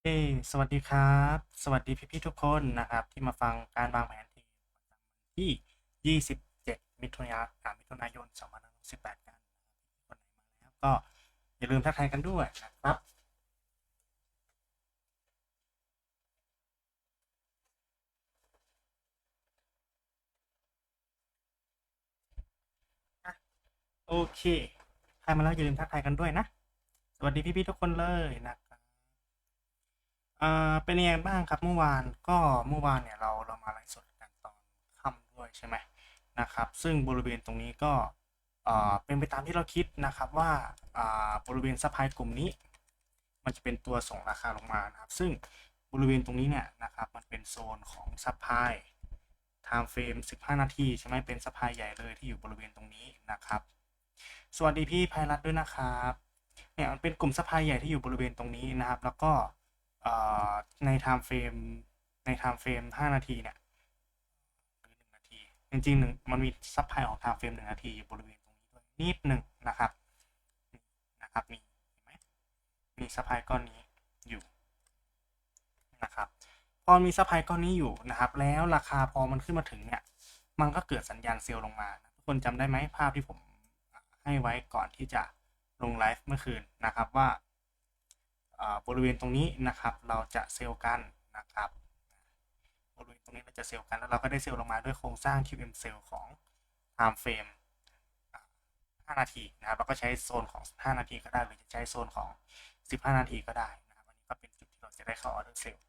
เคสวัสดีครับ สวัสดีพี่ๆทุกคนนะครับ ที่มาฟังการวางแผนทีมที่ 27 มิถุนายนมิถุนายน2518กันคนไหนมาแล้วก็อย่าลืมทักทายกันด้วยนะครับ โอเค ใครมาแล้วอย่าลืมทักทายกันด้วยนะ สวัสดีพี่ๆทุกคนเลยนะ เอ่อเป็นยังไงบ้างครับเมื่อวานก็เมื่อวานเนี่ยเราเรามาไลฟ์สดกันตอนค่ำด้วยใช่ไหมนะครับ ซึ่งบริเวณตรงนี้ก็เอ่อเป็นไปตามที่เราคิดนะครับว่าอ่าบริเวณซัพพลายกลุ่มนี้ มันจะเป็นตัวส่งราคาลงมานะครับ ซึ่งบริเวณตรงนี้เนี่ยนะครับมันเป็นโซนของซัพพลายไทม์เฟรม15 นาทีใช่ไหมเป็นซัพพลายใหญ่เลยที่อยู่บริเวณตรงนี้นะครับ สวัสดีพี่ภัยรัตด้วยนะครับเนี่ยมันเป็นกลุ่มซัพพลายใหญ่ที่อยู่บริเวณตรงนี้นะครับ แล้วก็ ในไทม์เฟรมในไทม์เฟรม5นาทีเนี่ยหรือ1นาที จริงๆหนึ่งมันมีซัพพลายของไทม์เฟรม1นาทีอยู่บริเวณตรงนี้ด้วยนิดหนึ่งนะครับนะครับมีเห็นไหมมีซัพพลายก้อนนี้อยู่นะครับพอมีซัพพลายก้อนนี้อยู่นะครับ แล้วราคาพอมันขึ้นมาถึงเนี่ยมันก็เกิดสัญญาณเซลล์ลงมาทุกคนจำได้ไหมภาพที่ผมให้ไว้ก่อนที่จะลงไลฟ์เมื่อคืนนะครับว่า บริเวณตรงนี้นะครับ เราจะเซลล์กันนะครับบริเวณตรงนี้เราจะเซลล์กันแล้วเราก็ได้เซลล์ลงมาด้วยโครงสร้าง QM เซลล์ของ time frame อ่า5นาทีนะครับเราก็ใช้โซนของ 5 นาทีก็ได้หรือจะใช้โซนของ 15 นาทีก็ได้นะครับอันนี้ก็เป็นจุดที่เราจะได้เข้าออเดอร์เซลล์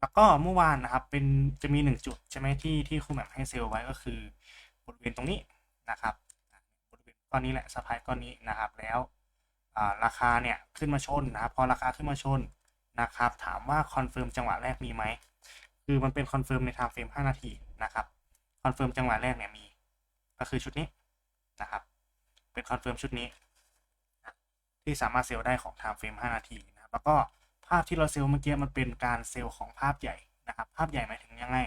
แล้วก็เมื่อวานนะครับเป็นจะมีหนึ่งจุดใช่ไหมที่ที่คุณแบบให้เซลล์ไว้ก็คือบริเวณตรงนี้นะครับบริเวณก้อนนี้แหละสปายก้อนนี้นะครับแล้ว ราคาเนี่ยขึ้นมาชนนะครับพอราคาขึ้นมาชนนะครับถามว่าคอนเฟิร์มจังหวะแรกมีไหมคือมันเป็นคอนเฟิร์มในไทม์เฟรม5นาทีนะครับคอนเฟิร์มจังหวะแรกเนี่ยมี ก็คือชุดนี้นะครับ เป็นคอนเฟิร์มชุดนี้ ที่สามารถเซลล์ได้ของไทม์เฟรม5นาทีนะครับแล้วก็ภาพที่เราเซลล์เมื่อกี้มันเป็นการเซลล์ของภาพใหญ่นะครับ ภาพใหญ่หมายถึงยังไง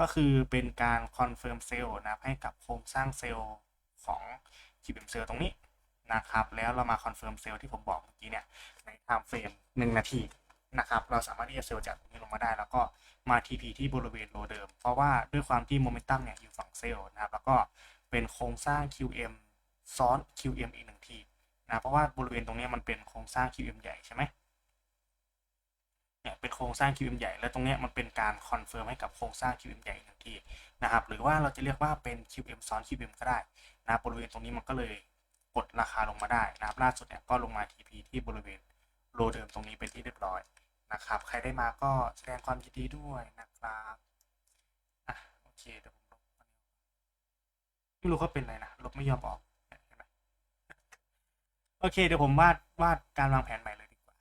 ก็คือเป็นการคอนเฟิร์มเซลล์นะให้กับโครงสร้างเซลล์ของจีบเซลล์ตรงนี้ นะครับ แล้วเรามาคอนเฟิร์มเซลล์ที่ผมบอกเมื่อกี้เนี่ยในไทม์เฟรม1นาทีนะครับ เราสามารถที่จะเซลล์จากตรงนี้ลงมาได้ แล้วก็มา TP ที่บริเวณโลเดิม เพราะว่าด้วยความที่โมเมนตัมเนี่ยอยู่ฝั่งเซลล์นะครับ แล้วก็เป็นโครงสร้าง QM ซ้อน QM อีกหนึ่งทีนะ เพราะว่าบริเวณตรงนี้มันเป็นโครงสร้าง QM ใหญ่ใช่ไหมเนี่ยเป็นโครงสร้าง QM ใหญ่ แล้วตรงเนี้ยมันเป็นการคอนเฟิร์มให้กับโครงสร้าง QM ใหญ่หนึ่งทีนะครับ หรือว่าเราจะเรียกว่าเป็น QM ซ้อน QM ก็ได้นะ บริเวณตรงนี้มันก็เลย กดราคาลงมาได้นะครับล่าสุดเนี่ยก็ลงมา TP ที่บริเวณโลเดิมตรงนี้เป็นที่เรียบร้อยนะครับ ใครได้มาก็แสดงความยินดีด้วยนะครับอะโอเคเดี๋ยวผมลบไม่รู้เขาเป็นอะไรนะลบไม่ยอมออกโอเคเดี๋ยวผมวาดวาดการวางแผนใหม่เลยดีกว่า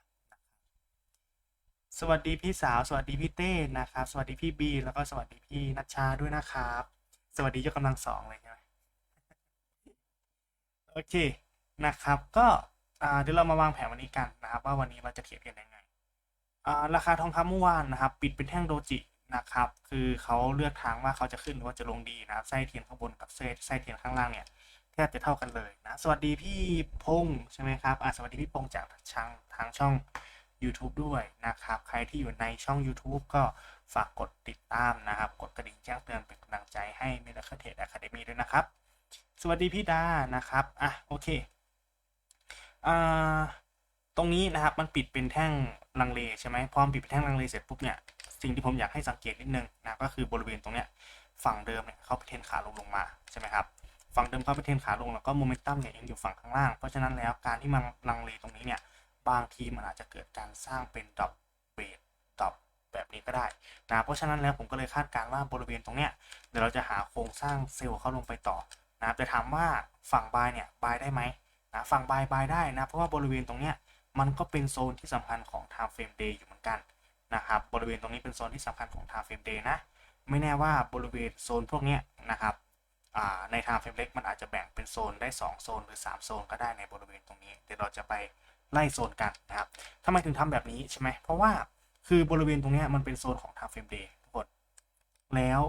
สวัสดีพี่สาว สวัสดีพี่เต้นะครับ สวัสดีพี่บีแล้วก็สวัสดีพี่นัชชาด้วยนะครับ สวัสดียกกำลังสองเลยใช่ไหม โอเคนะครับ ก็เดี๋ยวเรามาวางแผนวันนี้กันนะครับ ว่าวันนี้เราจะเทรดกันยังไงราคาทองคำเมื่อวานนะครับ ปิดเป็นแท่งโดจินะครับ คือเขาเลือกทางว่าเขาจะขึ้นหรือว่าจะลงดีนะครับไส้เทียนข้างบนกับไส้ไส้เทียนข้างล่างเนี่ยแทบจะเท่ากันเลยนะ สวัสดีพี่พงษ์ใช่ไหมครับอะสวัสดีพี่พงษ์จากทางทางช่อง YouTube ด้วยนะครับ ใครที่อยู่ในช่อง YouTube ก็ฝากกดติดตามนะครับ กดกระดิ่งแจ้งเตือนเป็นกำลังใจให้ m i r a c l e Trade Academy ด้วยนะครับ สวัสดีพี่ดานะครับ อะ โอเคอ่าตรงนี้นะครับมันปิดเป็นแท่งลังเลใช่ไหมพอมปิดเป็นแท่งลังเลเสร็จปุ๊บเนี่ย สิ่งที่ผมอยากให้สังเกตนิดนึงนะก็คือบริเวณตรงเนี้ยฝั่งเดิมเนี่ยเขาไปเทนขาลงลงมาใช่ไหมครับ ฝั่งเดิมเขาไปเทนขาลงแล้วก็โมเมนตัมเนี่ยยังอยู่ฝั่งข้างล่าง เพราะฉะนั้นแล้วการที่มันลังเลตรงนี้เนี่ยบางทีมันอาจจะเกิดการสร้างเป็นดรอปเบรดดรอปแบบนี้ก็ได้นะเพราะฉะนั้นแล้วผมก็เลยคาดการณ์ว่าบริเวณตรงเนี้ยเดี๋ยวเราจะหาโครงสร้างเซลล์เข้าลงไปต่อ นะครับจะถามว่าฝั่งบายเนี่ยบายได้ไหมนะฝั่งบายบายได้นะเพราะว่าบริเวณตรงเนี้ยมันก็เป็นโซนที่สำคัญของ time frame day อยู่เหมือนกันนะครับบริเวณตรงนี้เป็นโซนที่สำคัญของ time frame day นะไม่แน่ว่าบริเวณโซนพวกเนี้ยนะครับใน time frame เล็กมันอาจจะแบ่งเป็นโซนได้ 2 โซนหรือ 3 โซนก็ได้ในบริเวณตรงนี้เดี๋ยวเราจะไปไล่โซนกันนะครับทำไมถึงทำแบบนี้ใช่ไหมเพราะว่าคือบริเวณตรงเนี้ยมันเป็นโซนของ time frame day ทุกคนแล้ว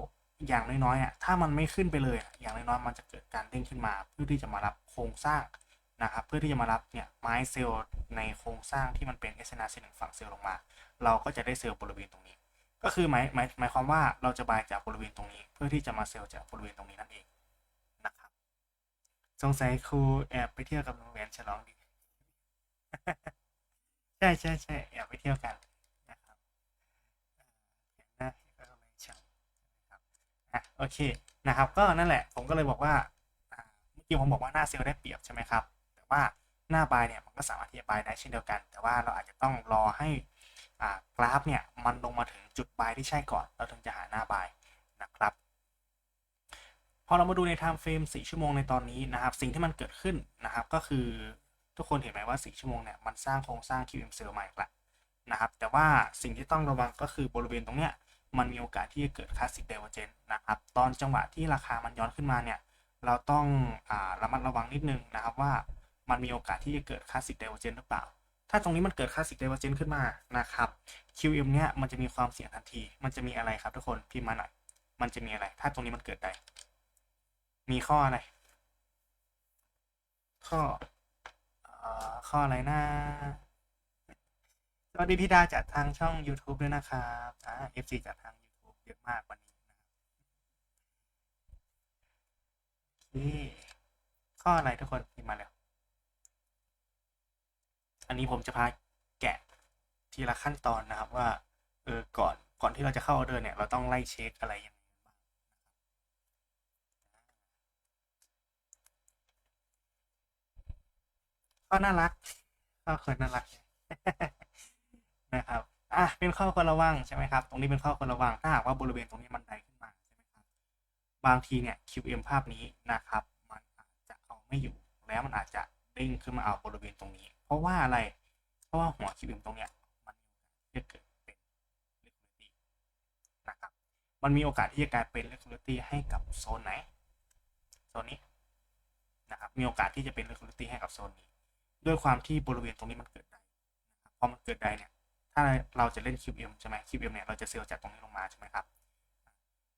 อย่างน้อยๆอะถ้ามันไม่ขึ้นไปเลยอย่างน้อยๆมันจะเกิดการเด้งขึ้นมา เพื่อที่จะมารับโครงสร้างนะครับเพื่อที่จะมารับเนี่ยไม้เซลล์ในโครงสร้างที่มันเป็น SNRC 1ฝั่งเซลล์ลงมา เราก็จะได้เซลล์บริเวณตรงนี้ ก็คือหมายหมายหมายความว่าเราจะบายจากบริเวณตรงนี้ เพื่อที่จะมาเซลล์จากบริเวณตรงนี้นั่นเองนะครับสงสัยครูแอบไปเที่ยวกับโรงเรียนฉลองดีใช่ใช่ใช่แอบไปเที่ยวกันนะครับเห็นหน้าเห็นก็เลยฉ่ำนะครับ อะโอเคนะครับ ก็นั่นแหละผมก็เลยบอกว่าเมื่อกี้ผมบอกว่าหน้าเซลล์ได้เปรียบใช่ไหมครับ แต่ว่าหน้าบายเนี่ยมันก็สามารถที่จะบายได้เช่นเดียวกัน แต่ว่าเราอาจจะต้องรอให้อ่ากราฟเนี่ยมันลงมาถึงจุดบายที่ใช่ก่อนเราถึงจะหาหน้าบายนะครับพอเรามาดูในไทม์เฟรม4ชั่วโมงในตอนนี้นะครับสิ่งที่มันเกิดขึ้นนะครับก็คือทุกคนเห็นไหมว่า 4 ชั่วโมงเนี่ยมันสร้างโครงสร้าง QM cell ใหม่ละนะครับแต่ว่าสิ่งที่ต้องระวังก็คือบริเวณตรงเนี้ย มันมีโอกาสที่จะเกิดคลาสสิกเดเวอร์เจนนะครับ ตอนจังหวะที่ราคามันย้อนขึ้นมาเนี่ย เราต้องอระมัดระวังนิดนึงนะครับว่ามันมีโอกาสที่จะเกิดคลาสสิกเดเวอร์เจนหรือเปล่า ถ้าตรงนี้มันเกิดคลาสสิกเดเวอร์เจนขึ้นมานะครับ QM เนี่ยมันจะมีความเสี่ยงทันที มันจะมีอะไรครับทุกคนพิมพ์มาหน่อย มันจะมีอะไร ถ้าตรงนี้มันเกิดใด มีข้ออะไร ข้ออข้ออะไรนะ สวัสดีพี่ดาจากทางช่อง YouTube ด้วยนะครับอ่า FC จากทาง YouTube เยอะมากวันนี้นะครับข้ออะไรทุกคนพิมพ์มาแล้ว อันนี้ผมจะพาแกะทีละขั้นตอนนะครับว่า เออ ก่อน ก่อนที่เราจะเข้าออเดอร์เนี่ย เราต้องไล่เช็คอะไรยังไงบ้างก็น่ารักก็คนน่ารัก นะครับ อะเป็นข้อควรระวังใช่ไหมครับ ตรงนี้เป็นข้อควรระวัง ถ้าหากว่าบริเวณตรงนี้มันไดขึ้นมาใช่ไหมครับ บางทีเนี่ย QM ภาพนี้นะครับ มันอาจจะเอาไม่อยู่ แล้วมันอาจจะเด้งขึ้นมาเอาบริเวณตรงนี้ เพราะว่าอะไร เพราะว่าหัว QM ตรงเนี้ย มันจะเกิดเป็น liquidity นะครับ มันมีโอกาสที่จะกลายเป็น liquidity ให้กับโซนไหน โซนนี้นะครับ มีโอกาสที่จะเป็น liquidity ให้กับโซนนี้ ด้วยความที่บริเวณตรงนี้มันเกิดไดนะครับ พอมันเกิดไดเนี่ย ถ้าเราจะเล่น QM ใช่ไหม QM เนี่ยเราจะเซลล์จากตรงนี้ลงมาใช่ไหมครับ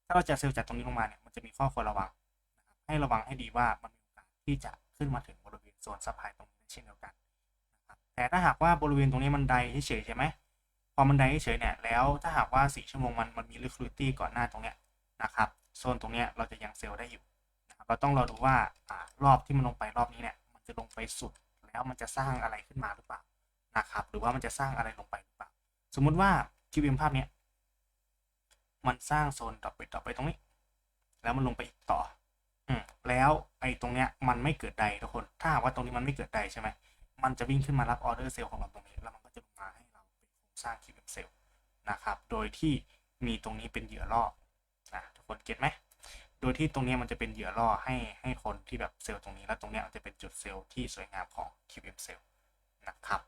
ถ้าเราจะเซลล์จากตรงนี้ลงมาเนี่ยมันจะมีข้อควรระวังนะครับให้ระวังให้ดีว่ามันมีโอกาสที่จะขึ้นมาถึงบริเวณโซนซัพพลายตรงนี้เช่นเดียวกันนะครับแต่ถ้าหากว่าบริเวณตรงนี้มันไดเฉยใช่ไหมพอมันไดเฉยเนี่ยแล้วถ้าหากว่า4ชั่วโมงมันมันมี liquidity ก่อนหน้าตรงเนี้ยนะครับโซนตรงเนี้ยเราจะยังเซลล์ได้อยู่นะครับเราต้องรอดูว่าอ่ารอบที่มันลงไปรอบนี้เนี่ยมันจะลงไปสุดแล้วมันจะสร้างอะไรขึ้นมาหรือเปล่านะครับหรือว่ามันจะสร้างอะไรลงไปหรือเปล่า สมมุติว่า QM ภาพเนี้ยมันสร้างโซนดรอไปดรอไปตรงนี้ แล้วมันลงไปอีกต่อ อืมแล้วไอ้ตรงเนี้ยมันไม่เกิดใดทุกคน ถ้าหากว่าตรงนี้มันไม่เกิดใดใช่ไหมมันจะวิ่งขึ้นมารับออเดอร์เซลล์ของเราตรงนี้แล้วมันก็จะลงมาให้เราเป็นโครงสร้าง QM เซลล์นะครับ โดยที่มีตรงนี้เป็นเหยื่อล่อนะทุกคนเก็ตไหมโดยที่ตรงเนี้ยมันจะเป็นเหยื่อล่อให้ให้คนที่แบบเซลล์ตรงนี้แล้วตรงเนี้ยมันจะเป็นจุดเซลล์ที่สวยงามของ QM เซลล์นะครับ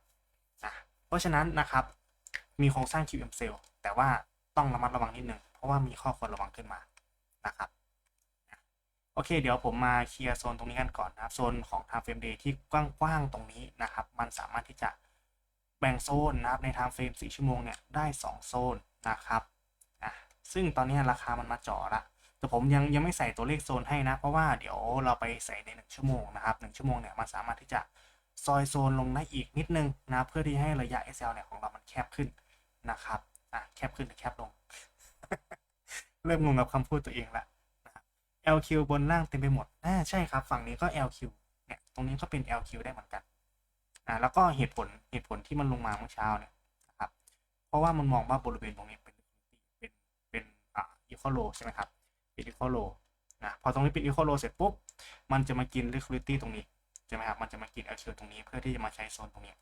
นะเพราะฉะนั้นนะครับ มีโครงสร้าง QM เซลล์แต่ว่าต้องระมัดระวังนิดนึง เพราะว่ามีข้อควรระวังขึ้นมานะครับโอเค เดี๋ยวผมมาเคลียร์โซนตรงนี้กันก่อนนะครับ โซนของ time frame day ที่กว้างๆตรงนี้นะครับ มันสามารถที่จะแบ่งโซนนะครับใน time frame 4ชั่วโมงเนี่ยได้ 2 โซนนะครับอะซึ่งตอนนี้ราคามันมาจ่อละแต่ผมยังยังไม่ใส่ตัวเลขโซนให้นะ เพราะว่าเดี๋ยวเราไปใส่ใน 1 ชั่วโมงนะครับ 1 ชั่วโมงเนี่ยมันสามารถที่จะซอยโซนลงได้อีกนิดนึงนะเพื่อที่ให้ระยะ SL เนี่ยของเรามันแคบขึ้น นะครับอะแคบขึ้นหรือแคบลง เริ่มงงกับคำพูดตัวเองละ LQ บนล่างเต็มไปหมดอ่าใช่ครับ ฝั่งนี้ก็ LQ เนี่ย ตรงนี้ก็เป็น LQ ได้เหมือนกันอ่าแล้วก็เหตุผลเหตุผลที่มันลงมาเมื่อเช้าเนี่ยนะครับ เพราะว่ามันมองว่าบริเวณตรงนี้เป็นเป็นเป็นอ่าอีโคโลใช่ไหมครับเป็นอีโคโลนะพอตรงนี้เป็นอีโคโลเสร็จปุ๊บมันจะมากิน liquidity ตรงนี้ใช่ไหมครับมันจะมากิน LQ ตรงนี้เพื่อที่จะมาใช้โซนตรงนี้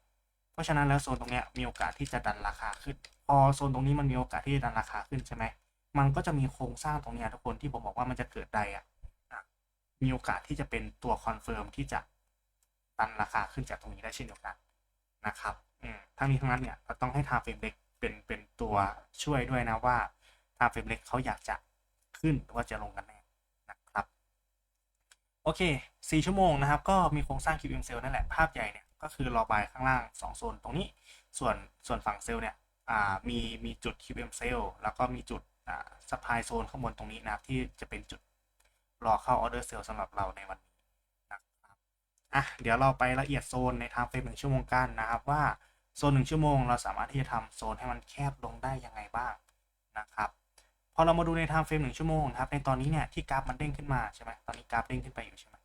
เพราะฉะนั้นแล้วโซนตรงนี้มีโอกาสที่จะดันราคาขึ้น พอโซนตรงนี้มันมีโอกาสที่จะดันราคาขึ้นใช่ไหมมันก็จะมีโครงสร้างตรงนี้ทุกคนที่ผมบอกว่ามันจะเกิดใดอะมีโอกาสที่จะเป็นตัวคอนเฟิร์มที่จะดันราคาขึ้นจากตรงนี้ได้เช่นเดียวกันนะครับอืมทั้งนี้ทั้งนั้นเนี่ยเราต้องให้ทาเฟรมเล็กเป็นเป็นตัวช่วยด้วยนะว่าทาเฟรมเล็กเขาอยากจะขึ้นหรือว่าจะลงกันแน่นะครับ โอเค 4 ชั่วโมงนะครับ ก็มีโครงสร้าง QM cell นั่นแหละ ภาพใหญ่เนี่ย ก็คือรอบายข้างล่าง 2 โซนตรงนี้ส่วนส่วนฝั่งเซลล์เนี่ยมีมีจุด QM cell แล้วก็มีจุดอ่า supply zone ข้างบนตรงนี้นะครับที่จะเป็นจุดรอเข้าออเดอร์เซลล์สำหรับเราในวันนี้นะครับอะเดี๋ยวเราไปละเอียดโซนในทม์เฟรมหนึ่งชั่วโมงกันนะครับว่าโซนหนึ่งชั่วโมงเราสามารถที่จะทำโซนให้มันแคบลงได้ยังไงบ้างนะครับพอเรามาดูในทม์เฟรมหนึ่งชั่วโมงครับในตอนนี้เนี่ยที่กราฟมันเด้งขึ้นมาใช่ไหมตอนนี้กราฟเด้งขึ้นไปอยู่ใช่ไหม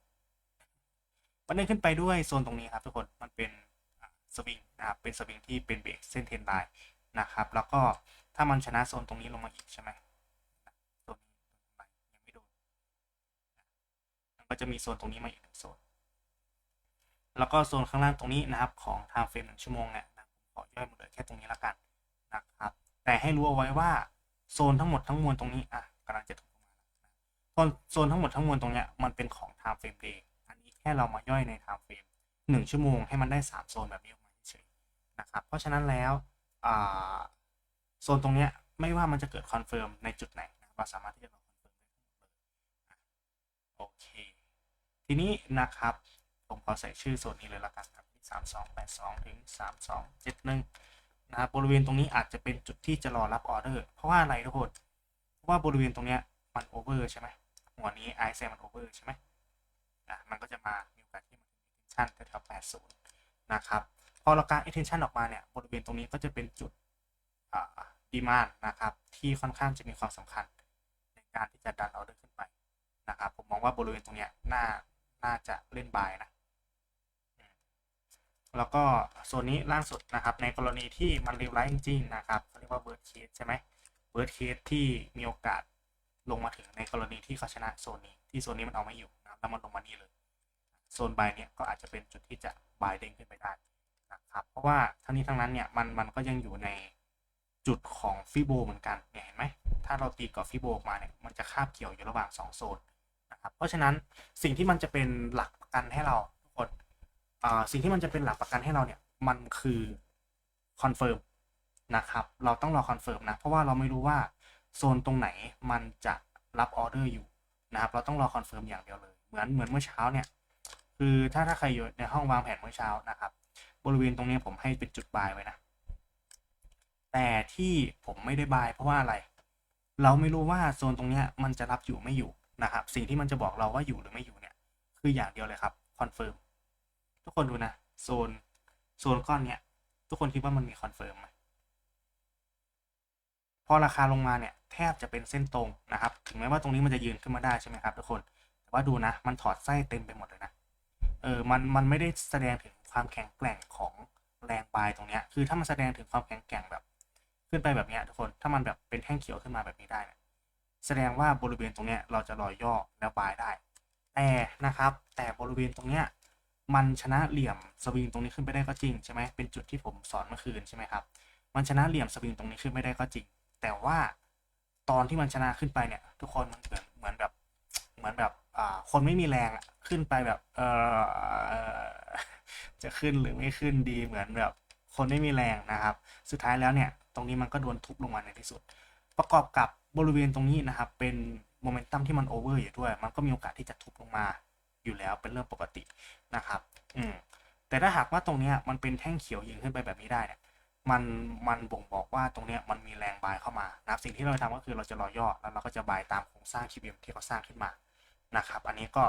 มันเด้งขึ้นไปด้วยโซนตรงนี้ครับทุกคนมันเป็นสวิงนะครับเป็นสวิงที่เป็นเบรกเส้นเทนไลน์นะครับ แล้วก็ถ้ามันชนะโซนตรงนี้ลงมาอีกใช่ไหมโซนนี้ยังไม่โดนมันก็จะมีโซนตรงนี้มาอีกโซน แล้วก็โซนข้างล่างตรงนี้นะครับ ของ time frame หนึ่งชั่วโมงเนี่ยนะขอย่อยมาเลือแค่ตรงนี้ละกันนะครับ แต่ให้รู้เอาไว้ว่าโซนทั้งหมดทั้งมวลตรงนี้อะกำลังจะถูกลงมาโซนทั้งหมดทั้งมวลตรงเนี้ยมันเป็นของ time frame day อันนี้แค่เรามาย่อยใน time frame หนึ่งชั่วโมงให้มันได้สามโซนแบบนี้ออกมาเฉยๆนะครับ เพราะฉะนั้นแล้วอ่าโซนตรงเนี้ยไม่ว่ามันจะเกิดคอนเฟิร์มในจุดไหนนะเราสามารถที่จะรอคอนเฟิร์มได้ทั้งหมดเลยอะโอเค ทีนี้นะครับ ผมขอใส่ชื่อโซนนี้เลยละกันครับสามสองแปดสองถึงสามสองเจ็ดหนึ่งนะครับบริเวณตรงนี้อาจจะเป็นจุดที่จะรอรับออเดอร์เพราะว่าอะไรทุกคนเพราะว่าบริเวณตรงเนี้ยมันโอเวอร์ใช่ไหมหัวนี้ไอเซมันโอเวอร์ใช่ไหม อะมันก็จะมามีโอกาสที่มัน attention แถวๆแปดศูนย์นะครับ พอเราการ attention ออกมาเนี่ยบริเวณตรงนี้ก็จะเป็นจุดดีมานนะครับ ที่ค่อนข้างจะมีความสำคัญ ในการที่จะดันออเดอร์ขึ้นไปนะครับ ผมมองว่าบริเวณตรงเนี้ยน่าน่าจะเล่นบายนะแล้วก็โซนนี้ล่างสุดนะครับ ในกรณีที่มันร็วร้ายจริงๆนะครับเขาเรียกว่าเบิร์ดเคสใช่ไหมเบิร์ดเคสที่มีโอกาสลงมาถึงในกรณีที่เขาชนะโซนนี้ ที่โซนนี้มันเอาไม่อยู่ แล้วมันลงมานี่เลยโซนบายเนี่ยก็อาจจะเป็นจุดที่จะบายเด้งขึ้นไปได้นะครับเพราะว่าทั้งนี้ทั้งนั้นเนี่ยมันมันก็ยังอยู่ในจุดของฟิโบเหมือนกันเนี่ยเห็นไหมถ้าเราตีกรอบฟิโบออกมาเนี่ยมันจะคาบเกี่ยวอยู่ระหว่างสองโซนนะครับเพราะฉะนั้นสิ่งที่มันจะเป็นหลักประกันให้เราทุกคนอ่าสิ่งที่มันจะเป็นหลักประกันให้เราเนี่ยมันคือคอนเฟิร์มนะครับเราต้องรอคอนเฟิร์มนะเพราะว่าเราไม่รู้ว่าโซนตรงไหนมันจะรับออเดอร์อยู่นะครับเราต้องรอคอนเฟิร์มอย่างเดียวเลย เหมือนเหมือนเมื่อเช้าเนี่ย คือถ้าถ้าใครอยู่ในห้องวางแผนเมื่อเช้านะครับ บริเวณตรงนี้ผมให้เป็นจุดบายไว้นะ แต่ที่ผมไม่ได้บายเพราะว่าอะไร เราไม่รู้ว่าโซนตรงนี้มันจะรับอยู่ไม่อยู่นะครับ สิ่งที่มันจะบอกเราว่าอยู่หรือไม่อยู่เนี่ย คืออย่างเดียวเลยครับคอนเฟิร์มทุกคนดูนะโซนโซนก้อนเนี้ยทุกคนคิดว่ามันมีคอนเฟิร์มไหมพอราคาลงมาเนี่ยแทบจะเป็นเส้นตรงนะครับ ถึงแม้ว่าตรงนี้มันจะยืนขึ้นมาได้ใช่ไหมครับทุกคน แต่ว่าดูนะ มันถอดไส้เต็มไปหมดเลยนะ เออ มัน มันไม่ได้แสดงถึงความแข็งแกร่งของแรงปลายตรงเนี้ย คือถ้ามันแสดงถึงความแข็งแกร่งแบบ ขึ้นไปแบบเนี้ยทุกคน ถ้ามันแบบเป็นแท่งเขียวขึ้นมาแบบนี้ได้นี่ยแสดงว่าบริเวณตรงเนี้ยเราจะรอยย่อแล้วบายได้ แต่นะครับ แต่บริเวณตรงเนี้ยมันชนะเหลี่ยมสวิงตรงนี้ขึ้นไปได้ก็จริงใช่ไหมเป็นจุดที่ผมสอนเมื่อคืนใช่ไหมครับ มันชนะเหลี่ยมสวิงตรงนี้ขึ้นไม่ได้ก็จริง แต่ว่าตอนที่มันชนะขึ้นไปเนี่ย ทุกคนมันเหมือนเหมือนแบบเหมือนแบบ คนไม่มีแรงอะขึ้นไปแบบเออจะขึ้นหรือไม่ขึ้นดีเหมือนแบบ คนไม่มีแรงนะครับ สุดท้ายแล้วเนี่ย ตรงนี้มันก็โดนทุบลงมาในที่สุด ประกอบกับบริเวณตรงนี้นะครับ เป็นโมเมนตัมที่มันโอเวอร์อยู่ด้วย มันก็มีโอกาสที่จะทุบลงมาอยู่แล้วเป็นเรื่องปกตินะครับ อืมแต่ถ้าหากว่าตรงเนี้ยมันเป็นแท่งเขียวยิงขึ้นไปแบบนี้ได้เนี่ยมันมันบ่งบอกว่าตรงเนี้ยมันมีแรงบายเข้ามานะครับสิ่งที่เราทำก็คือเราจะรอย่อแล้วเราก็จะบายตามโครงสร้าง QM ที่เขาสร้างขึ้นมา นะครับ อันนี้ก็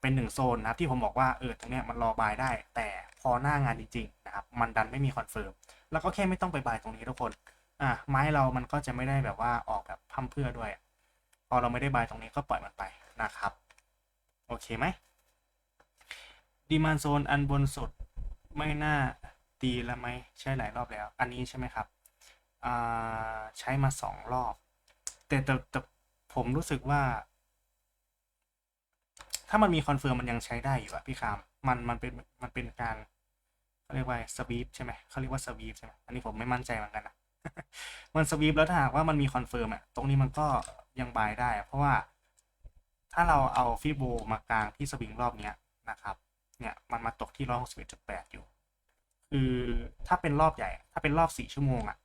เป็นหนึ่งโซนนะครับที่ผมบอกว่าเออตรงเนี้ยมันรอบายได้ แต่พอหน้างานจริงๆนะครับมันดันไม่มีคอนเฟิร์มแล้วก็แค่ไม่ต้องไปบายตรงนี้ทุกคนอะไม้เรามันก็จะไม่ได้แบบว่าออกแบบพั่มเพื่อด้วย พอเราไม่ได้บายตรงนี้ก็ปล่อยมันไปนะครับโอเคไหมดีมานโซนอันบนสุดไม่น่าตีแล้วไหมใช้หลายรอบแล้ว อันนี้ใช่ไหมครับอ่าใช้มาสองรอบแต่แต่แต่ผมรู้สึกว่า ถ้ามันมีคอนเฟิร์มมันยังใช้ได้อยู่อะพี่คามมันมันเป็นมันเป็นการเขาเรียกว่าสวีปใช่ไหมเขาเรียกว่าสวีปใช่ไหมอันนี้ผมไม่มั่นใจเหมือนกันนะมันสวีปแล้วถ้าหากว่ามันมีคอนเฟิร์มอะตรงนี้มันก็ยังบายได้ เพราะว่าถ้าเราเอาฟิโบมากลางที่สวิงรอบเนี้ยนะครับ เนี่ยมันมาตกที่ร้อยหกสิบเอ็ดจุดแปดอยู่ คือถ้าเป็นรอบใหญ่ ถ้าเป็นรอบสี่ชั่วโมงอะ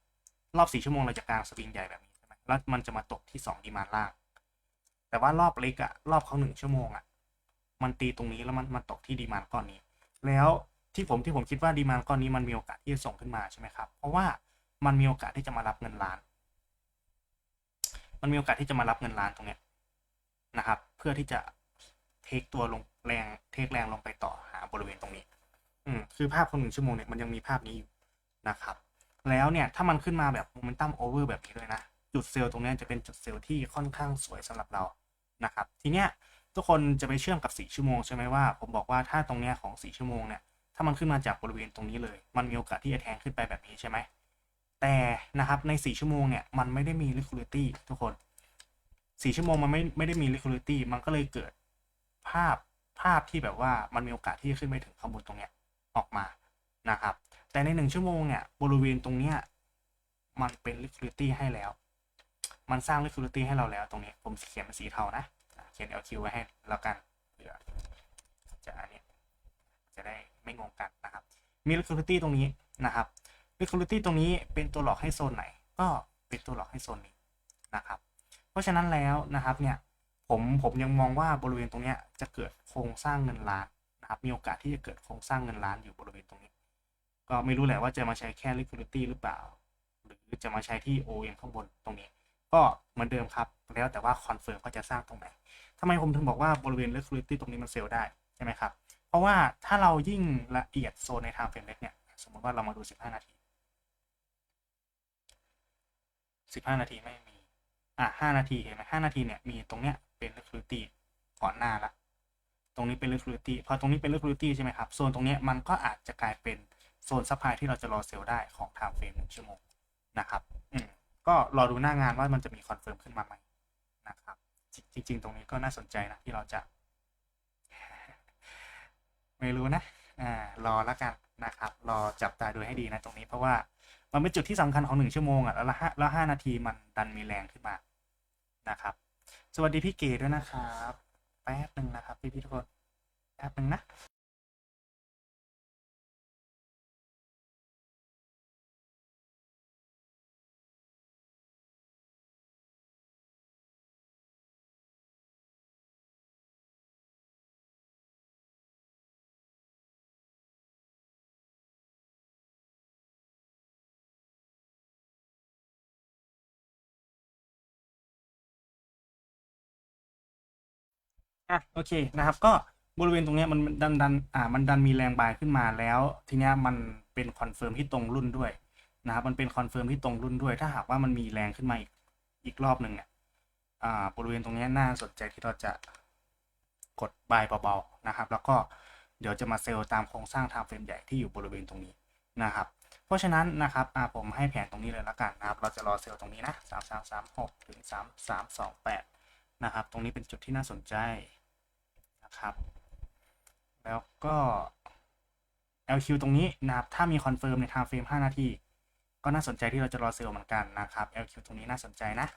รอบสี่ชั่วโมงเราจะกลางสวิงใหญ่แบบนี้ใช่ไหมแล้วมันจะมาตกที่สองดีมานล่าง แต่ว่ารอบเล็กอะรอบเขาหนึ่งชั่วโมงอะ มันตีตรงนี้แล้วมันมันตกที่ดีมานก้อนนี้ แล้วที่ผมที่ผมคิดว่าดีมานก้อนนี้มันมีโอกาสที่จะส่งขึ้นมาใช่ไหมครับ เพราะว่ามันมีโอกาสที่จะมารับเงินล้าน มันมีโอกาสที่จะมารับเงินล้านตรงเนี้ยนะครับ เพื่อที่จะเทคตัวลงแรงเทคแรงลงไปต่อหาบริเวณตรงนี้ อืมคือภาพของหนึ่งชั่วโมงเนี่ยมันยังมีภาพนี้อยู่นะครับ แล้วเนี่ยถ้ามันขึ้นมาแบบโมเมนตัมโอเวอร์แบบนี้ด้วยนะ จุดเซลล์ตรงนี้จะเป็นจุดเซลล์ที่ค่อนข้างสวยสำหรับเรานะครับ ทีเนี้ย ทุกคนจะไปเชื่อมกับ 4 ชั่วโมงใช่ไหมว่าผมบอกว่าถ้าตรงเนี้ยของ 4 ชั่วโมงเนี่ยถ้ามันขึ้นมาจากบริเวณตรงนี้เลย มันมีโอกาสที่จะแทงขึ้นไปแบบนี้ใช่ไหมแต่นะครับใน 4 ชั่วโมงเนี่ยมันไม่ได้มี liquidity ทุกคน 4 ชั่วโมงมันไม่ไม่ได้มี liquidity มันก็เลยเกิดภาพภาพที่แบบว่ามันมีโอกาสที่จะขึ้นไปถึงข้างบนตรงเนี้ยออกมานะครับ แต่ในหนึ่งชั่วโมงเนี่ยบริเวณตรงเนี้ยมันเป็น liquidity ให้แล้ว มันสร้าง liquidity ให้เราแล้วตรงนี้ผมเขียนเป็นสีเทานะ ขียน LQ ไว้ให้แล้วกันเผื่อจะอันนี้จะได้ไม่งงกันนะครับ มี liquidity ตรงนี้นะครับ liquidity ตรงนี้เป็นตัวหลอกให้โซนไหน ก็เป็นตัวหลอกให้โซนนี้นะครับ เพราะฉะนั้นแล้วนะครับเนี่ยผมผมยังมองว่าบริเวณตรงนี้จะเกิดโครงสร้างเงินล้านนะครับมีโอกาสที่จะเกิดโครงสร้างเงินล้านอยู่บริเวณตรงนี้ ก็ไม่รู้แหละว่าจะมาใช้แค่ liquidity หรือเปล่า หรือจะมาใช้ที่ OM ข้างบนตรงนี้ ก็เหมือนเดิมครับ แล้วแต่ว่าคอนเฟิร์มเขาจะสร้างตรงไหน ทำไมผมถึงบอกว่าบริเวณ liquidity ตรงนี้มันเซลล์ได้ใช่ไหมครับ เพราะว่าถ้าเรายิ่งละเอียดโซนใน time frame เล็กเนี่ย สมมติว่าเรามาดู 15 นาที 15 นาทีไม่มี อะ 5 นาทีเห็นไหม5นาทีเนี่ยมีตรงเนี้ยเป็น liquidity ก่อนหน้าละ ตรงนี้เป็น liquidity พอตรงนี้เป็น liquidity ใช่ไหมครับ โซนตรงเนี้ยมันก็อาจจะกลายเป็นโซนซัพพลายที่เราจะรอเซลล์ได้ของ time frame 1ชั่วโมงนะครับ อืมก็รอดูหน้างานว่ามันจะมีคอนเฟิร์มขึ้นมาไหมนะครับ จริง ๆ ตรงนี้ก็น่าสนใจนะที่เราจะ ไม่รู้นะอ่ารอแล้วกันนะครับ รอจับตาดูให้ดีนะตรงนี้เพราะว่ามันเป็นจุดที่สำคัญของหนึ่งชั่วโมงอะแล้วละห้าแล้วห้านาทีมันดันมีแรงขึ้นมานะครับ สวัสดีพี่เกดด้วยนะครับ แป๊บหนึ่งนะครับพี่พี่ทุกคนแป๊บหนึ่งนะ อะโอเคนะครับ ก็บริเวณตรงนี้มันดันดันอ่ามันดันมีแรงบายขึ้นมาแล้ว ทีเนี้ยมันเป็นคอนเฟิร์มที่ตรงรุ่นด้วยนะครับมันเป็นคอนเฟิร์มที่ตรงรุ่นด้วย ถ้าหากว่ามันมีแรงขึ้นมาอีกอีกรอบหนึ่งเนี่ยอ่าบริเวณตรงนี้น่าสนใจที่เราจะกดบายเบาๆนะครับ แล้วก็เดี๋ยวจะมาเซลล์ตามโครงสร้างทางเฟรมใหญ่ที่อยู่บริเวณตรงนี้นะครับ เพราะฉะนั้นนะครับอ่าผมให้แผนตรงนี้เลยละกันนะครับ เราจะรอเซลล์ตรงนี้นะสามสามสามหกถึงสามสามสองแปดนะครับ ตรงนี้เป็นจุดที่น่าสนใจ นะครับ แล้วก็ LQ ตรงนี้นะครับ ถ้ามีคอนเฟิร์มใน time frame 5นาที ก็น่าสนใจที่เราจะรอเซลล์เหมือนกันนะครับ LQ ตรงนี้น่าสนใจนะ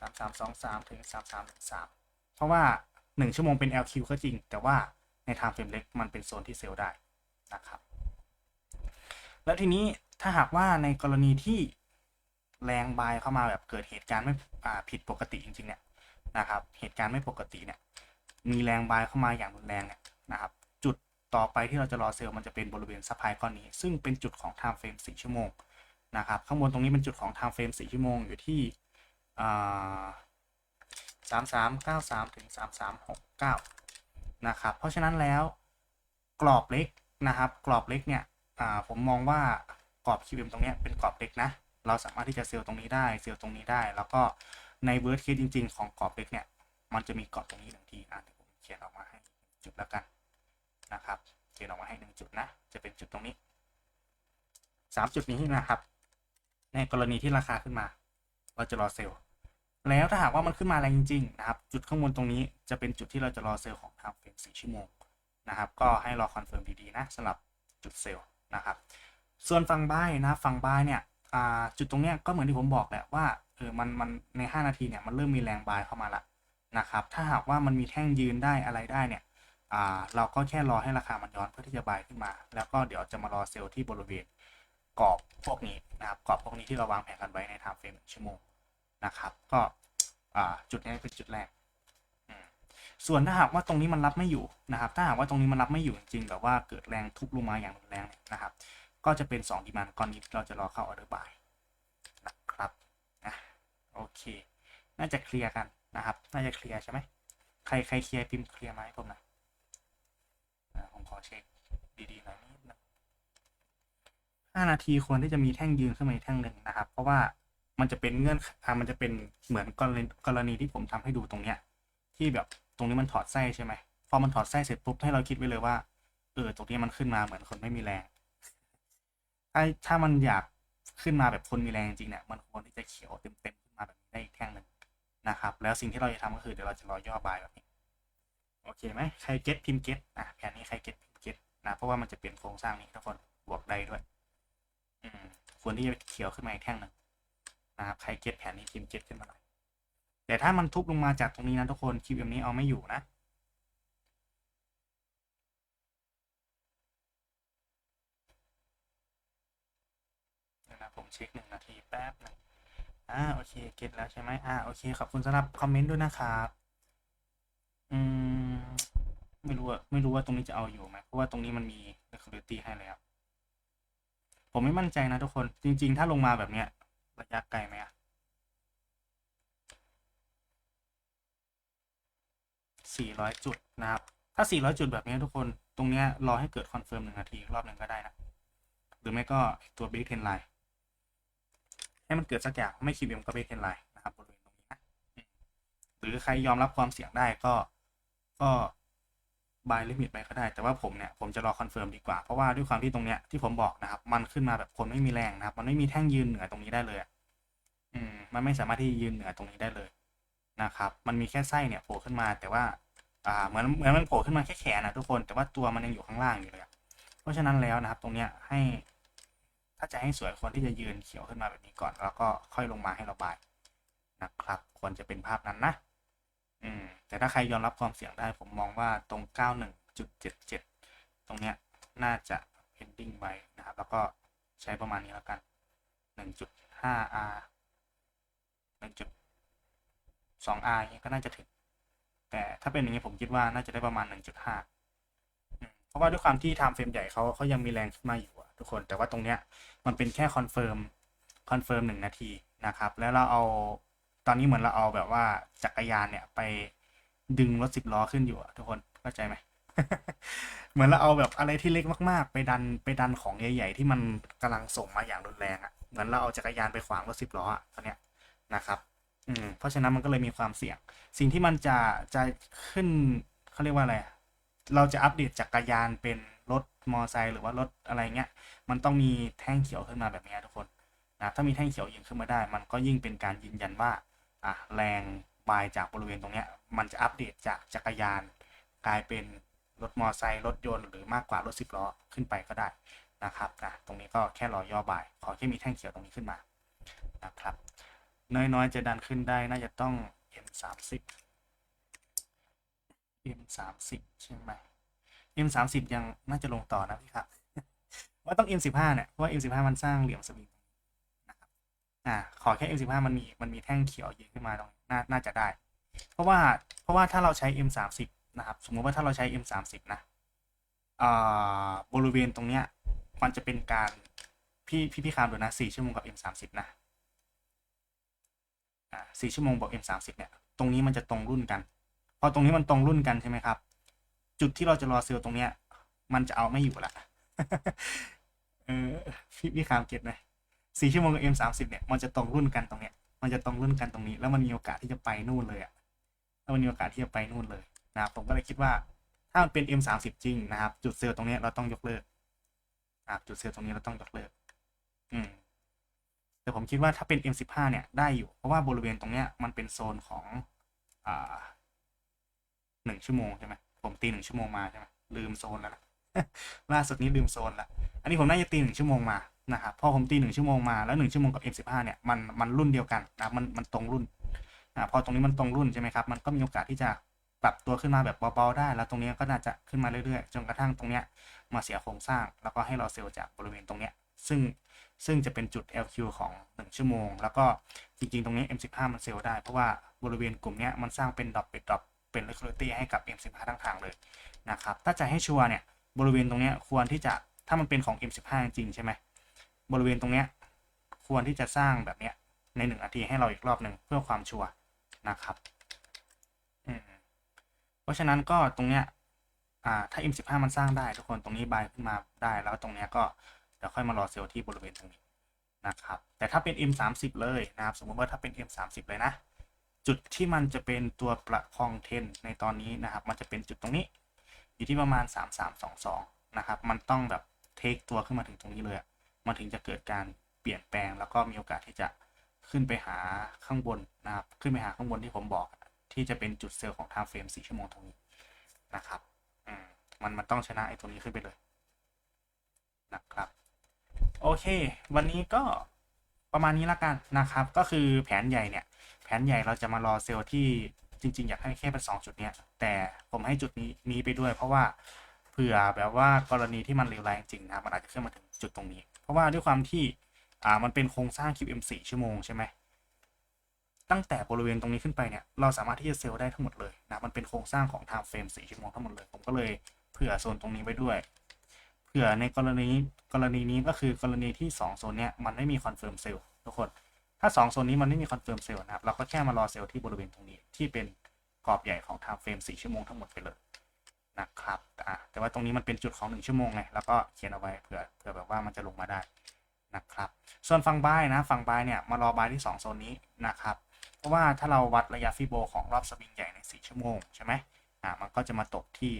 3323 ถึง 3313 เพราะว่า 1 ชั่วโมงเป็น LQ ก็จริง แต่ว่าใน time frame เล็กมันเป็นโซนที่เซลล์ได้นะครับ แล้วทีนี้ถ้าหากว่าในกรณีที่แรงบายเข้ามาแบบเกิดเหตุการณ์ไม่ผิดปกติจริงๆเนี่ยนะครับ เหตุการณ์ไม่ปกติเนี่ย มีแรงบายเข้ามาอย่างรุนแรงเนี่ยนะครับจุดต่อไปที่เราจะรอเซลล์มันจะเป็นบริเวณซัพพลายก้อนนี้ ซึ่งเป็นจุดของ time frame 4 ชั่วโมงนะครับข้างบนตรงนี้เป็นจุดของ time frame 4 ชั่วโมงอยู่ที่สามสามเก้าสามถึงสามสามหกเก้านะครับเพราะฉะนั้นแล้วกรอบเล็กนะครับกรอบเล็กเนี่ยผมมองว่ากรอบ QM ตรงเนี้ยเป็นกรอบเล็กนะ เราสามารถที่จะเซลล์ตรงนี้ได้เซลล์ตรงนี้ได้ แล้วก็ในเวิร์ดเคสจริง ๆ ของกรอบเล็กเนี่ย มันจะมีกรอบตรงนี้หนึ่งทีอะเดี๋ยวผมเขียนออกมาให้จุดแล้วกันนะครับ เขียนออกมาให้หนึ่งจุดนะ จะเป็นจุดตรงนี้สามจุดนี้นะครับ ในกรณีที่ราคาขึ้นมา เราจะรอเซลล์แล้วถ้าหากว่ามันขึ้นมาแรงจริงๆนะครับ จุดข้างบนตรงนี้จะเป็นจุดที่เราจะรอเซลล์ของทางเฟรม4ชั่วโมงนะครับ ก็ให้รอคอนเฟิร์มดีๆนะสำหรับจุดเซลล์นะครับ ส่วนฝั่งบายนะฝั่งบายเนี่ยจุดตรงเนี้ยก็เหมือนที่ผมบอกแหละว่าเออมันมันใน 5 นาทีเนี่ยมันเริ่มมีแรงบายเข้ามาละ นะครับ ถ้าหากว่ามันมีแท่งยืนได้อะไรได้เนี่ยเราก็แค่รอให้ราคามันย้อนเพื่อที่จะบายขึ้นมา แล้วก็เดี๋ยวจะมารอเซลล์ที่บริเวณกรอบพวกนี้นะครับกรอบพวกนี้ที่เราวางแผนกันไว้ใน time frame 1ชั่วโมงนะครับ ก็จุดนี้เป็นจุดแรก ส่วนถ้าหากว่าตรงนี้มันรับไม่อยู่นะครับ ถ้าหากว่าตรงนี้มันรับไม่อยู่จริงๆแบบว่าเกิดแรงทุบลงมาอย่างรุนแรงเนี่ยนะครับ ก็จะเป็น2ดีมันก้อนนี้เราจะรอเข้าออเดอร์บายนะครับนะโอเค น่าจะเคลียร์กัน นะครับ น่าจะเคลียร์ใช่ไหมใครใครเคลียร์พิมพ์เคลียร์มาให้ผมนะผมขอเช็คดีๆหน่อยนิดนึงห้านาทีควรที่จะมีแท่งยืนขึ้นมาอีกแท่งหนึ่งนะครับ เพราะว่ามันจะเป็นเงื่อนมันจะเป็นเหมือนกรณีกรณีที่ผมทำให้ดูตรงเนี้ย ที่แบบตรงนี้มันถอดไส้ใช่ไหมพอมันถอดไส้เสร็จปุ๊บให้เราคิดไว้เลยว่าเออตรงนี้มันขึ้นมาเหมือนคนไม่มีแรงถ้าถ้ามันอยากขึ้นมาแบบคนมีแรงจริงเนี่ยมันควรที่จะเขียวเต็มๆขึ้นมาแบบนี้ได้อีกแท่งหนึ่ง นะครับ แล้วสิ่งที่เราจะทำก็คือเดี๋ยวเราจะรอย่อบายแบบนี้ โอเคไหมใครเก็ตพิมพ์เก็ตอะแผนนี้ใครเก็ตพิมพ์เก็ตนะเพราะว่ามันจะเปลี่ยนโครงสร้างนี้ทุกคนบวกได้ด้วยอืมควรที่จะเขียวขึ้นมาอีกแท่งหนึ่งนะครับใครเก็ตแผนนี้พิมพ์เก็ตขึ้นมาหน่อยแต่ถ้ามันทุบลงมาจากตรงนี้นะทุกคนคลิปแบบนี้เอาไม่อยู่นะเดี๋ยวนะผมเช็คหนึ่งนาทีแป๊บหนึง อ่าโอเคเก็ตแล้วใช่ไหมอ่าโอเคขอบคุณสำหรับคอมเมนต์ด้วยนะครับอืมไม่รู้อะไม่รู้ว่าตรงนี้จะเอาอยู่ไหมเพราะว่าตรงนี้มันมี security ให้แล้วผมไม่มั่นใจนะทุกคน จริง ๆ ถ้าลงมาแบบเนี้ยระยะไกลไหมอะ400จุดนะครับ ถ้า400จุดแบบนี้ทุกคนตรงเนี้ยรอให้เกิดคอนเฟิร์มหนึ่งนาทีรอบหนึ่งก็ได้นะ หรือไม่ก็ตัว Big Ten Line ให้มันเกิดสักอย่างไม่คิวเอ็มก็ Big Ten Line นะครับบริเวณตรงนี้นะหรือใครยอมรับความเสี่ยงได้ก็ก็บายลิมิตไปก็ได้ แต่ว่าผมเนี่ยผมจะรอคอนเฟิร์มดีกว่า เพราะว่าด้วยความที่ตรงเนี้ยที่ผมบอกนะครับ มันขึ้นมาแบบคนไม่มีแรงนะครับ มันไม่มีแท่งยืนเหนือตรงนี้ได้เลย อืม มันไม่สามารถที่ยืนเหนือตรงนี้ได้เลยนะครับ มันมีแค่ไส้เนี่ยโผล่ขึ้นมา แต่ว่า อ่า เหมือนเหมือนมันโผล่ขึ้นมาแค่แขนนะทุกคน แต่ว่าตัวมันยังอยู่ข้างล่างอยู่เลย เพราะฉะนั้นแล้วนะครับ ตรงเนี้ยให้ ถ้าจะให้สวยควรที่จะยืนเขียวขึ้นมาแบบนี้ก่อน แล้วก็ค่อยลงมาให้ระบายนะครับ ควรจะเป็นภาพนั้นนะ อืม แต่ถ้าใครยอมรับความเสี่ยงได้ ผมมองว่าตรง 91.77 ตรงเนี้ยน่าจะ pending ไว้นะครับ แล้วก็ใช้ประมาณนี้แล้วกัน 1.5R 1.2R เงี้ยก็น่าจะถึง แต่ถ้าเป็นอย่างนี้ผมคิดว่าน่าจะได้ประมาณ 1.5 เพราะว่าด้วยความที่ไทม์เฟรมใหญ่เขาเขายังมีแรงขึ้นมาอยู่อะ ทุกคน แต่ว่าตรงเนี้ยมันเป็นแค่คอนเฟิร์มคอนเฟิร์มหนึ่งนาทีนะครับ แล้วเราเอาตอนนี้เหมือนเราเอาแบบว่าจักรยานเนี่ยไปดึงรถสิบล้อขึ้นอยู่ทุกคนเข้าใจไหมเหมือนเราเอาแบบอะไรที่เล็กมากๆ ไปดันไปดันของใหญ่ ๆ ที่มันกำลังส่งมาอย่างรุนแรงอะเหมือนเราเอาจักรยานไปขวางรถสิบล้ออะตอนเนี้ยนะครับ อืมเพราะฉะนั้นมันก็เลยมีความเสี่ยง สิ่งที่มันจะจะขึ้นเขาเรียกว่าอะไรเราจะอัปเดตจักรยานเป็น มอไซค์หรือว่ารถอะไรเงี้ย มันต้องมีแท่งเขียวขึ้นมาแบบนี้ทุกคนนะถ้ามีแท่งเขียวยิงขึ้นมาได้ มันก็ยิ่งเป็นการยืนยันว่าอะแรงบายจากบริเวณตรงเนี้ยมันจะอัปเดตจากจักรยาน กลายเป็นรถมอไซค์รถยนต์หรือมากกว่ารถสิบล้อขึ้นไปก็ได้นะครับนะตรงนี้ก็แค่รอย่อบาย ขอแค่มีแท่งเขียวตรงนี้ขึ้นมานะครับน้อยๆจะดันขึ้นได้น่าจะต้อง M สามสิบ M สามสิบใช่ไหม M สามสิบยังน่าจะลงต่อนะพี่ครับว่าต้อง M สิบห้าเนี่ยเพราะว่า M สิบห้ามันสร้างเหลี่ยมสวิงนะครับอ่าขอแค่ M สิบห้ามันมีมันมีแท่งเขียวยืนขึ้นมาตรงน่าน่าจะได้ เพราะว่าเพราะว่าถ้าเราใช้ M สามสิบนะครับ สมมติว่าถ้าเราใช้ M สามสิบนะอ่าบริเวณตรงเนี้ยมันจะเป็นการพี่พี่พี่คามดูนะสี่ชั่วโมงกับ M สามสิบนะอ่าสี่ชั่วโมงบวก M สามสิบเนี่ยตรงนี้มันจะตรงรุ่นกัน พอตรงนี้มันตรงรุ่นกันใช่ไหมครับ จุดที่เราจะรอเซลล์ตรงเนี้ย มันจะเอาไม่อยู่ละเออพี่พี่คามเก็ตไหมสี่ชั่วโมงกับ M สามสิบเนี่ยมันจะตรงรุ่นกันตรงเนี้ย มันจะตรงรุ่นกันตรงนี้ แล้วมันมีโอกาสที่จะไปนู่นเลยอะแล้วมันมีโอกาสที่จะไปนู่นเลยนะครับผมก็เลยคิดว่าถ้ามันเป็น M สามสิบจริงนะครับ จุดเซลล์ตรงนี้เราต้องยกเลิกนะครับจุดเซลล์ตรงนี้เราต้องยกเลิก อืม แต่ผมคิดว่าถ้าเป็น M15 เนี่ย ได้อยู่ เพราะว่าบริเวณตรงเนี้ยมันเป็นโซนของอ่าหนึ่งชั่วโมงใช่ไหม ผมตีหนึ่งชั่วโมงมาใช่ไหมลืมโซนแล้วนะล่าสุดนี้ลืมโซนละอันนี้ผมน่าจะตีหนึ่งชั่วโมงมานะครับพอผมตีหนึ่งชั่วโมงมาแล้วหนึ่งชั่วโมงกับ M15 เนี่ยมันมันรุ่นเดียวกันนะมันมันตรงรุ่นอ่าพอตรงนี้มันตรงรุ่นใช่ไหมครับมันก็มีโอกาสที่จะปรับตัวขึ้นมาแบบเบาๆได้ แล้วตรงนี้ก็น่าจะขึ้นมาเรื่อยๆ จนกระทั่งตรงเนี้ยมาเสียโครงสร้าง แล้วก็ให้เราเซลล์จากบริเวณตรงเนี้ยซึ่งซึ่งจะเป็นจุด LQ ของ 1 ชั่วโมง แล้วก็จริงๆ ตรงนี้ M15 มันเซลล์ได้ เพราะว่าบริเวณกลุ่มเนี้ยมันสร้างเป็นดรอปเป็นดรอป เป็น liquidity ให้กับ M15 ทั้งทางเลยนะครับ ถ้าจะให้ชัวร์เนี่ยบริเวณตรงนี้ควรที่จะถ้ามันเป็นของ M15 จริงใช่ไหมบริเวณตรงนี้ควรที่จะสร้างแบบเนี้ยในหนึ่งนาทีให้เราอีกรอบหนึ่งเพื่อความชัวร์นะครับเพราะฉะนั้นก็ตรงเนี้ยถ้า M15 มันสร้างได้ทุกคนตรงนี้บายขึ้นมาได้แล้วตรงเนี้ยก็เดี๋ยวค่อยมารอเซลล์ที่บริเวณตรงนี้นะครับ แต่ถ้าเป็น M30 เลยนะครับ สมมติว่าถ้าเป็น M30 เลยนะ จุดที่มันจะเป็นตัวประคองเทนในตอนนี้นะครับ มันจะเป็นจุดตรงนี้ อยู่ที่ประมาณ 3322 นะครับ มันต้องแบบเทคตัวขึ้นมาถึงตรงนี้เลยมันถึงจะเกิดการเปลี่ยนแปลง แล้วก็มีโอกาสที่จะขึ้นไปหาข้างบนนะครับ ขึ้นไปหาข้างบนที่ผมบอก ที่จะเป็นจุดเซลล์ของ time frame 4ชั่วโมงตรงนี้นะครับมันมันต้องชนะไอ้ตัวนี้ขึ้นไปเลยนะครับ โอเค วันนี้ก็ ประมาณนี้ละกันนะครับ ก็คือแผนใหญ่เนี่ย แผนใหญ่เราจะมารอเซลล์ที่จริง ๆ อยากให้แค่เป็นสองจุดเนี้ย แต่ผมให้จุดนี้นี้ไปด้วยเพราะว่าเผื่อแบบว่ากรณีที่มันเลวร้ายจริงนะมันอาจจะขึ้นมาถึงจุดตรงนี้ เพราะว่าด้วยความที่อ่ามันเป็นโครงสร้าง QM4 ชั่วโมงใช่ไหมตั้งแต่บริเวณตรงนี้ขึ้นไปเนี่ยเราสามารถที่จะเซลล์ได้ทั้งหมดเลยนะมันเป็นโครงสร้างของ time frame 4ชั่วโมงทั้งหมดเลย ผมก็เลยเผื่อโซนตรงนี้ไว้ด้วย เผื่อในกรณีกรณีนี้ก็คือกรณีที่2โซนเนี้ยมันไม่มีคอนเฟิร์มเซลล์ทุกคน ถ้า2โซนนี้มันไม่มีคอนเฟิร์มเซลล์นะครับเราก็แค่มารอเซลล์ที่บริเวณตรงนี้ที่เป็นกรอบใหญ่ของ time frame 4ชั่วโมงทั้งหมดไปเลยนะครับอะแต่ว่าตรงนี้มันเป็นจุดของ 1 ชั่วโมงไงแล้วก็เขียนเอาไว้เผื่อเผื่อแบบว่ามันจะลงมาได้นะครับ ส่วนฝั่งบายนะฝั่งบายเนี่ยมารอบายที่ 2 โซนนี้นะครับ เพราะว่าถ้าเราวัดระยะฟิโบของรอบสวิงใหญ่ใน 4 ชั่วโมงใช่ไหมอ่ามันก็จะมาตกที่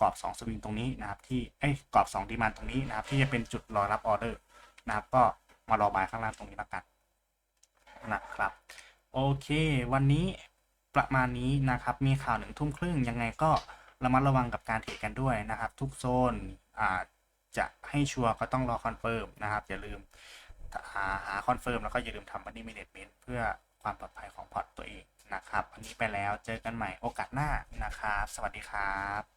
กรอบ 2 สวิงตรงนี้นะครับที่เอ้กรอบ 2 ดีมันตรงนี้นะครับที่จะเป็นจุดรอรับออเดอร์นะครับก็มารอบายข้างล่างตรงนี้แล้วกันนะครับโอเควันนี้ประมาณนี้นะครับมีข่าวหนึ่งทุ่มครึ่งยังไงก็ระมัดระวังกับการเทรดกันด้วยนะครับ ทุกโซนอ่าจะให้ชัวร์ก็ต้องรอคอนเฟิร์มนะครับอย่าลืมหาหาคอนเฟิร์มแล้วก็อย่าลืมทำบันนี่ a ม a เมนต์เพื่อความปลอดภัยของพอร์ตตัวเองนะครับวันนี้ไปแล้วเจอกันใหม่โอกาสหน้านะครับ สวัสดีครับ